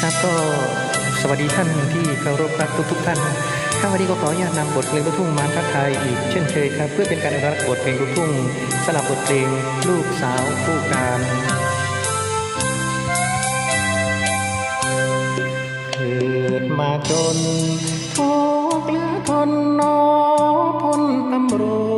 ครับก็สวัสดีท่านที่เคารพรักทุกทุกท่านครับวันนี้ก็ขออนุญาตนำบทเพลงลูกทุ่งมาทักทายอีกเช่นเคยครับ เพื่อเป็นการอนุรักษ์บทเพลงลูกทุ่งสลับบทเพลงลูกสาวผู้การเกิดมาจนทุกข์เหลือทนนอพ้นตำรวจ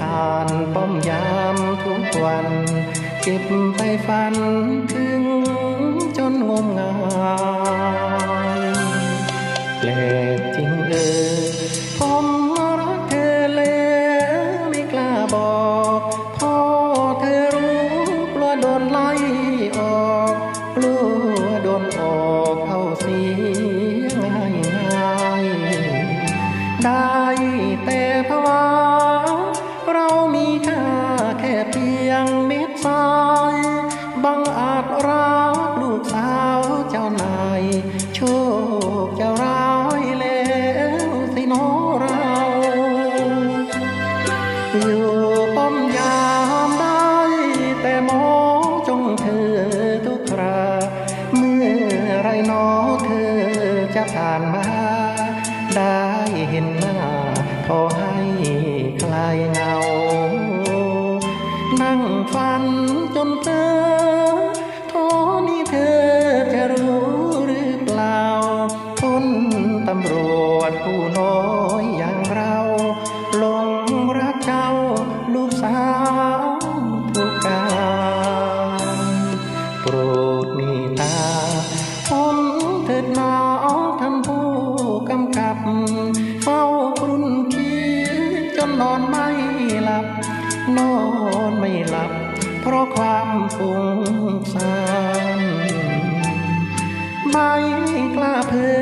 ผ่านป้อมยามทุกวัน เก็บไปฝันถึงจนงมงายแปลกจริงเออผมรักเธอแล้วไม่กล้าบอกพ่อเธอรู้กลัวโดนไล่ออกกลัวโดนออกเข้าเสียง่ายง่ายได้แต่ภา นอเธอจะผ่านมา ได้เห็นหน้าพอให้คลายเหงา นั่งฝันจนเธอโทนี่เธอจะรู้หรือเปล่าพ้นตำรวจผู้น้อยอย่างเราลงรักเจ้าลูกสาวผู้การโปรดมีตา ถิดหนอทำผู้กำกับ เฝ้ากรุ่นคิดจนนอนไม่หลับ นอนไม่หลับ เพราะความฟุ้งซ่านไม่กล้าเผยขอ